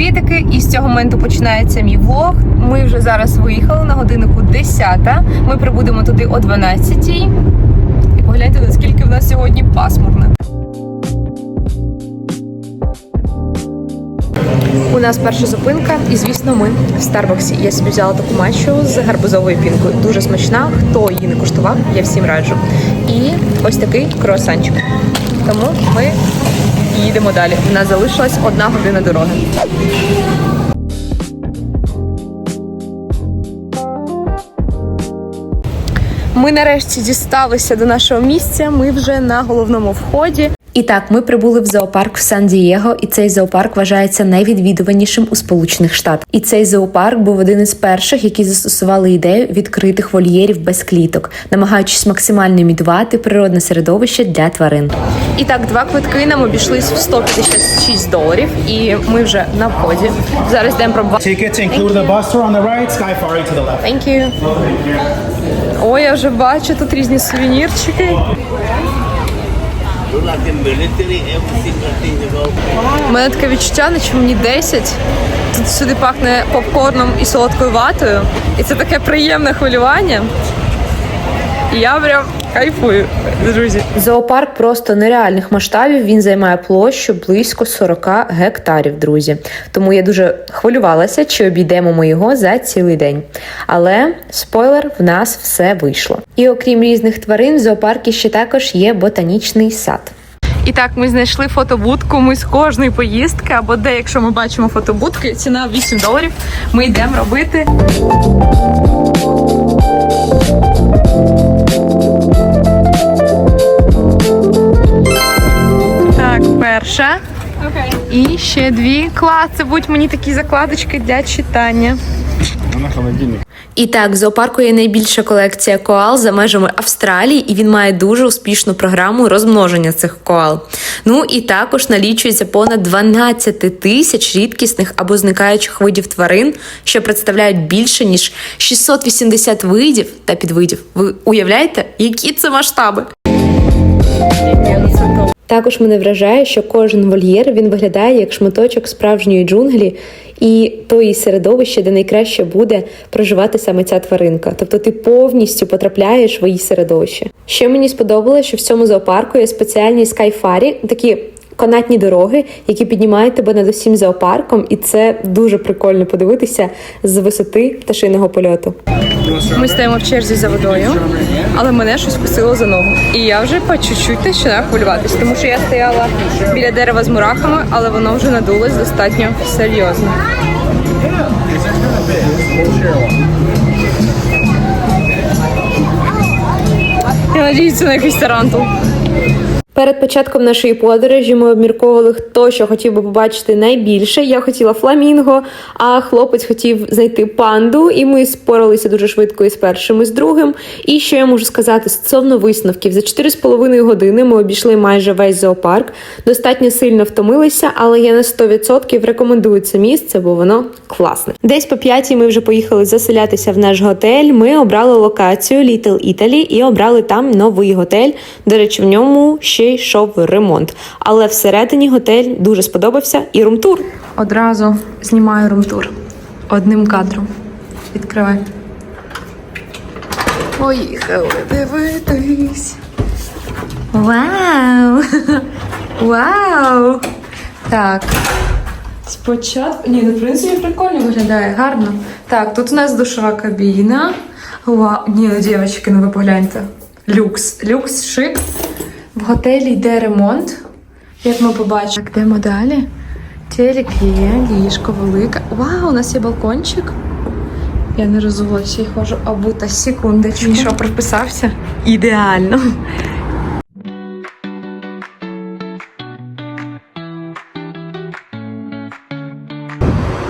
Привітики! І з цього моменту починається мій влог. Ми вже зараз виїхали на годиннику 10. Ми прибудемо туди о 12. І погляньте, наскільки в нас сьогодні пасмурно. У нас перша зупинка, і звісно, ми в Старбаксі. Я собі взяла таку матчу з гарбузовою пінкою. Дуже смачна. Хто її не куштував, я всім раджу. І ось такий круасанчик. Тому ми їдемо далі. У нас залишилась одна година дороги. Ми нарешті дісталися до нашого місця. Ми вже на головному вході. І так, ми прибули в зоопарк в Сан-Дієго, і цей зоопарк вважається найвідвідуванішим у Сполучених Штатах. І цей зоопарк був один із перших, які застосували ідею відкритих вольєрів без кліток, намагаючись максимально імітувати природне середовище для тварин. І так, два квитки нам обійшлись в 156 доларів, і ми вже на вході. Зараз йдемо пробувати. Thank you. Ой, я вже бачу тут різні сувенірчики. У мене таке відчуття, наче мені 10. Тут сюди пахне попкорном і солодкою ватою. І це таке приємне хвилювання. І я прям кайфую, друзі. Зоопарк просто нереальних масштабів. Він займає площу близько 40 гектарів, друзі. Тому я дуже хвилювалася, чи обійдемо ми його за цілий день. Але спойлер, в нас все вийшло. І окрім різних тварин, в зоопарку ще також є ботанічний сад. І так, ми знайшли фотобудку. Ми з кожної поїздки, або де, якщо ми бачимо фотобудки, ціна 8 доларів. Ми йдемо робити. Перша. І ще дві. Клас, це будуть мені такі закладочки для читання. І так, в зоопарку є найбільша колекція коал за межами Австралії, і він має дуже успішну програму розмноження цих коал. Ну і також налічується понад 12 тисяч рідкісних або зникаючих видів тварин, що представляють більше ніж 680 видів та підвидів. Ви уявляєте, які це масштаби? Також мене вражає, що кожен вольєр він виглядає як шматочок справжньої джунглі і тої середовище, де найкраще буде проживати саме ця тваринка. Тобто ти повністю потрапляєш в її середовище. Ще мені сподобалося, що в цьому зоопарку є спеціальні скайфарі, такі. Канатні дороги, які піднімають тебе над усім зоопарком, і це дуже прикольно подивитися з висоти пташиного польоту. Ми стоїмо в черзі за водою, але мене щось кусило за ногу. І я вже по чуть-чуть починаю хвилюватися, тому що я стояла біля дерева з мурахами, але воно вже надулось достатньо серйозно. Я надіюсь, на якийсь тарантул. Перед початком нашої подорожі ми обмірковували, хто що хотів би побачити найбільше. Я хотіла фламінго, а хлопець хотів знайти панду, і ми споралися дуже швидко із першим і з другим. І що я можу сказати стосовно висновків, за 4,5 години ми обійшли майже весь зоопарк. Достатньо сильно втомилися, але я на 100% рекомендую це місце, бо воно класне. Десь по п'ятій ми вже поїхали заселятися в наш готель. Ми обрали локацію Little Italy і обрали там новий готель. До речі, в ньому ще йшов ремонт. Але всередині готель дуже сподобався і румтур. Одразу знімаю румтур одним кадром. Відкривай. Поїхали дивитись. Вау! Вау! Так. Спочатку. Ні, ну, в принципі, прикольно виглядає, гарно. Так, тут у нас душова кабіна. Вау. Ні, ну, дівчатки, ну ви погляньте. Люкс. Люкс, шик. В готелі йде ремонт, як ми побачимо. Так, йдемо далі. Телек є, ліжко велике. Вау, у нас є балкончик. Я не розулася і ходжу обута секундочку. І що прописався? Ідеально.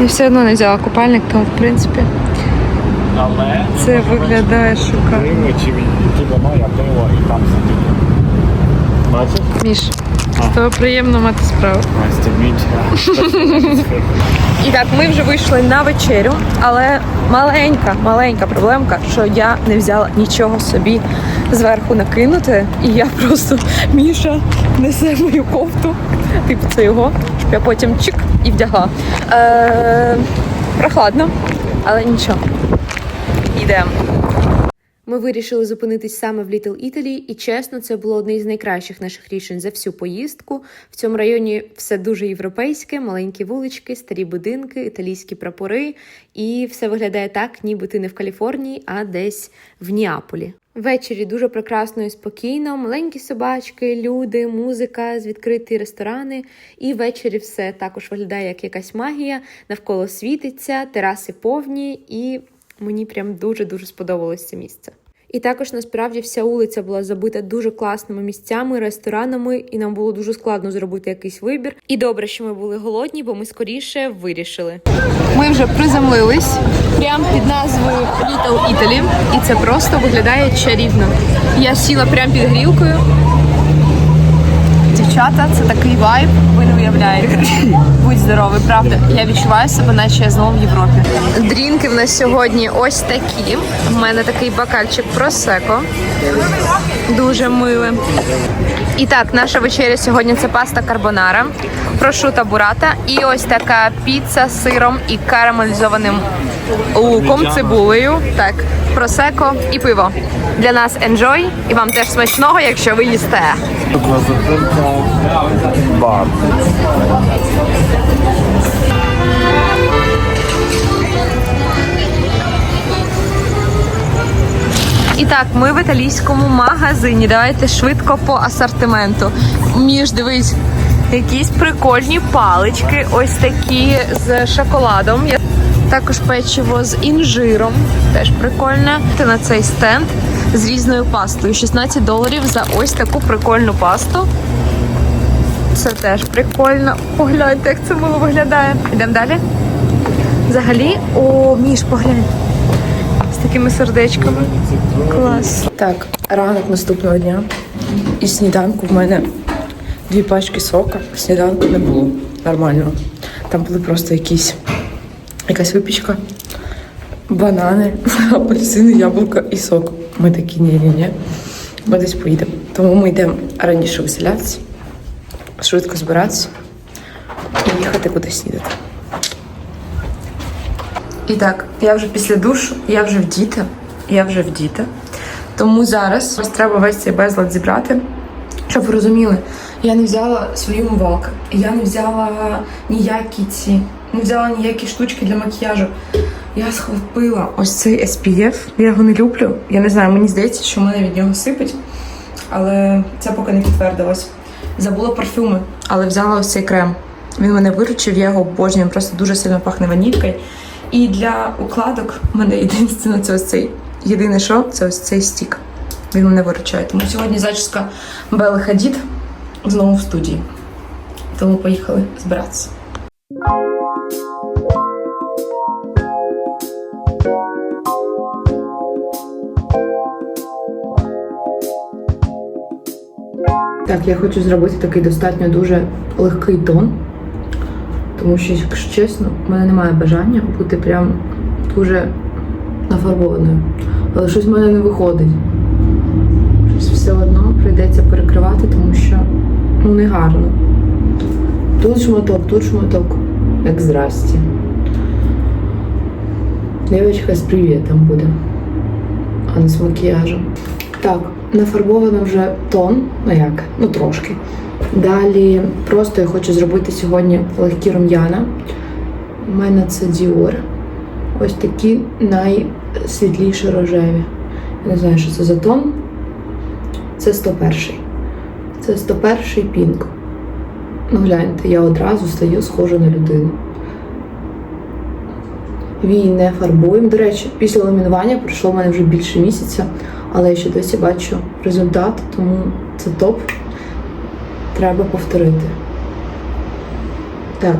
Я все одно не взяла купальник, тому в принципі Але це виглядає шикарно. чи він дома, я пиво і там сидіти. Бачиш? Міш, То приємно мати справу. І так, ми вже вийшли на вечерю, але маленька, маленька проблемка, що я не взяла нічого собі зверху накинути, і я просто Міша несе мою кофту. Типу, це його, щоб я потім чик і вдягла. Е, прохладно, але нічого. Йдемо. Ми вирішили зупинитись саме в Little Italy, і чесно, це було одне з найкращих наших рішень за всю поїздку. В цьому районі все дуже європейське, маленькі вулички, старі будинки, італійські прапори, і все виглядає так, ніби ти не в Каліфорнії, а десь в Ніаполі. Ввечері дуже прекрасно і спокійно, маленькі собачки, люди, музика, відкриті ресторани. І ввечері все також виглядає як якась магія. Навколо світиться, тераси повні, і мені прям дуже дуже сподобалось це місце. І також насправді вся вулиця була забита дуже класними місцями, ресторанами, і нам було дуже складно зробити якийсь вибір. І добре, що ми були голодні, бо ми скоріше вирішили. Ми вже приземлились прямо під назвою Little Italy, і це просто виглядає чарівно. Я сіла прямо під грілкою. Дівчата, це такий вайб, ви не уявляєте. Будь здоровий, правда. Я відчуваю себе, наче я знову в Європі. Дрінки в нас сьогодні ось такі. У мене такий бокальчик просеко. Дуже миле. І так, наша вечеря сьогодні це паста карбонара, прошута бурата і ось така піца з сиром і карамелізованим луком, цибулею. Так, просеко і пиво. Для нас enjoy і вам теж смачного, якщо ви їсте. Бар. І так, ми в італійському магазині. Давайте швидко по асортименту. Між дивись, якісь прикольні палички, ось такі з шоколадом. Також печиво з інжиром, теж прикольне. Ти на цей стенд з різною пастою. 16 доларів за ось таку прикольну пасту. Це теж прикольно. Погляньте, як це мило виглядає. Йдемо далі. Взагалі, о, Міш, поглянь. З такими сердечками. Клас. Так, ранок наступного дня. І сніданку в мене дві пачки сока. Сніданку не було нормального. Там були просто якісь якась випічка, банани, апельсини, яблука і сок. Ми такі ні-ні-ні. Ми десь поїдемо. Тому ми йдемо раніше виселятися, швидко збиратися і їхати кудись снідати. І так, я вже після душу, я вже вдіта, я вже вдіта. Тому зараз ось треба весь цей безлад зібрати, щоб ви розуміли, я не взяла свою умивалку, я не взяла ніякі ці, не взяла ніякі штучки для макіяжу. Я схопила ось цей SPF, я його не люблю. Я не знаю, мені здається, що мене від нього сипить, але це поки не підтвердилось. Забула парфюми, але взяла ось цей крем. Він мене виручив, я його обожнюю, він просто дуже сильно пахне ванількою. І для укладок в мене єдине це ось цей. Єдине, що це ось цей стік. Він мене виручає. Тому сьогодні зачіска Белли Хадід знову в студії. Тому поїхали збиратися. Так, я хочу зробити такий достатньо дуже легкий тон. Тому що, якщо чесно, в мене немає бажання бути прям дуже нафарбованою. Але щось в мене не виходить. Все одно прийдеться перекривати, тому що ну не гарно. Тут шматок, тут шматок. Як здрасті. Дівчинка з привітом буде, а не з макіяжем. Так, нафарбовано вже тон, ну як, ну трошки. Далі просто я хочу зробити сьогодні легкі рум'яна. У мене це Dior. Ось такі найсвітліші рожеві. Я не знаю, що це за тон. Це 101. Це 101 пінк. Ну гляньте, я одразу стаю схожа на людину. Вії не фарбуємо. До речі, після ламінування пройшло в мене вже більше місяця, але я ще досі бачу результат, тому це топ. Треба повторити. Так.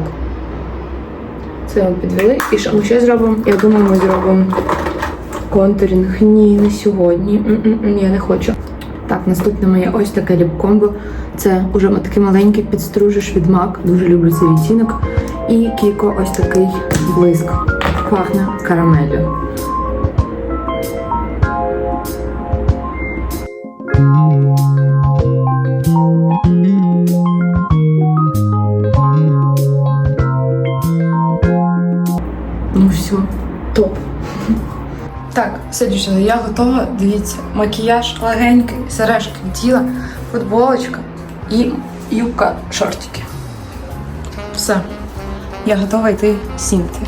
Це ми підвели. І що ми ще зробимо? Я думаю, ми зробимо контурінг. Ні, не сьогодні. М-м-м, Я не хочу. Наступне моє ось таке ліп-комбо. Це уже такий маленький підстружиш від MAC. Дуже люблю цей відтінок. І Кіко ось такий блиск. Пахне карамеллю. Все, дівчата, я готова. Дивіться, макіяж легенький, сережки вділа, футболочка і юбка шортики. Все. Я готова йти снідати.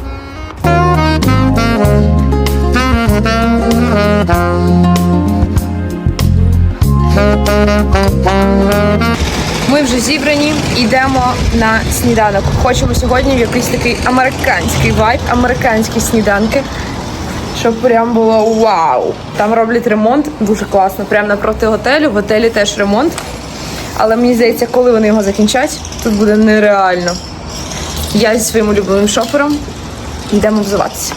Ми вже зібрані, йдемо на сніданок. Хочемо сьогодні в якийсь такий американський вайб, американські сніданки. Щоб прям було вау. Там роблять ремонт дуже класно. Прямо напроти готелю. В готелі теж ремонт. Але мені здається, коли вони його закінчать, тут буде нереально. Я зі своїм улюбленим шофером йдемо взуватися.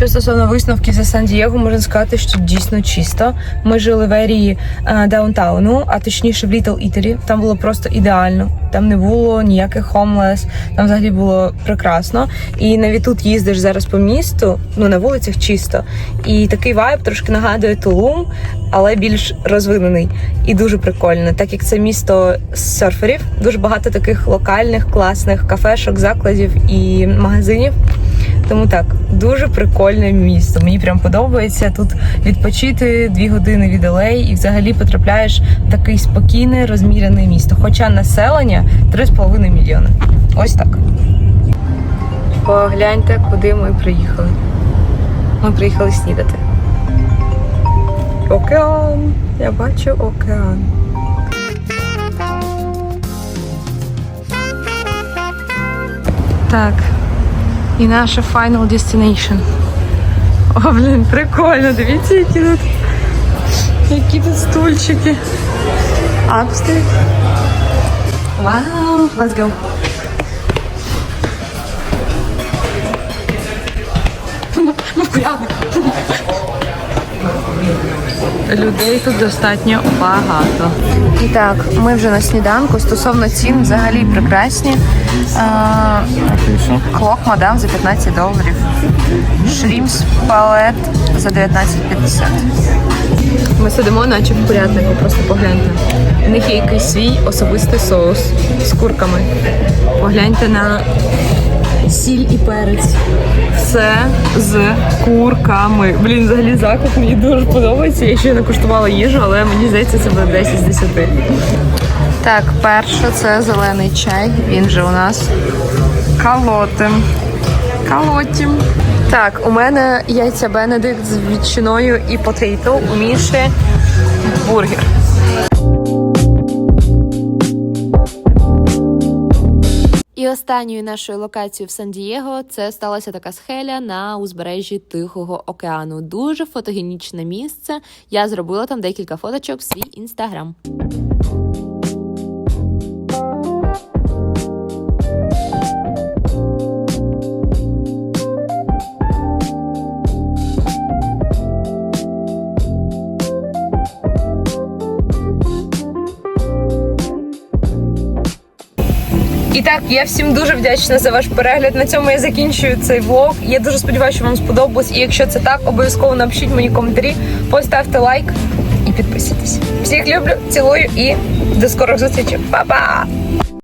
Що стосовно висновків за Сан-Дієго, можна сказати, що дійсно чисто. Ми жили в ерії е, даунтауну, а точніше в Літл Італі. Там було просто ідеально. Там не було ніяких хомлес, там взагалі було прекрасно. І навіть тут їздиш зараз по місту, ну на вулицях чисто. І такий вайб трошки нагадує Тулум, але більш розвинений і дуже прикольно. Так як це місто серферів, дуже багато таких локальних, класних кафешок, закладів і магазинів. Тому так, дуже прикольне місто. Мені прям подобається тут відпочити дві години від LA і взагалі потрапляєш в такий спокійне, розмірене місто. Хоча населення 3,5 мільйони. Ось так. Погляньте, куди ми приїхали. Ми приїхали снідати. Океан. Я бачу океан. Так. І наша final destination. О, блін, прикольно. Дивіться, які тут. Які тут стульчики. Upstairs. Вау, let's go. Людей тут достатньо багато. І так, ми вже на сніданку. Стосовно цін взагалі прекрасні. А, Клок мадам за 15 доларів. Шрімс палет за 19,50. Ми сидимо, наче в курятнику, просто погляньте. У них є якийсь свій особистий соус з курками. Погляньте на сіль і перець. Все з курками. Блін, взагалі заклад мені дуже подобається. Я ще не куштувала їжу, але мені здається, це буде 10 з 10. Так, перше це зелений чай. Він же у нас калотим. Калотім. Так, у мене яйця Бенедикт з ветчиною і потейто. У Міші бургер. І останньою нашою локацією в Сан-Дієго це сталася така схеля на узбережжі Тихого океану. Дуже фотогенічне місце. Я зробила там декілька фоточок в свій інстаграм. І так, я всім дуже вдячна за ваш перегляд. На цьому я закінчую цей влог. Я дуже сподіваюся, що вам сподобалось. І якщо це так, обов'язково напишіть мені коментарі, поставте лайк і підписуйтесь. Всіх люблю, цілую і до скорих зустрічей. Па-па!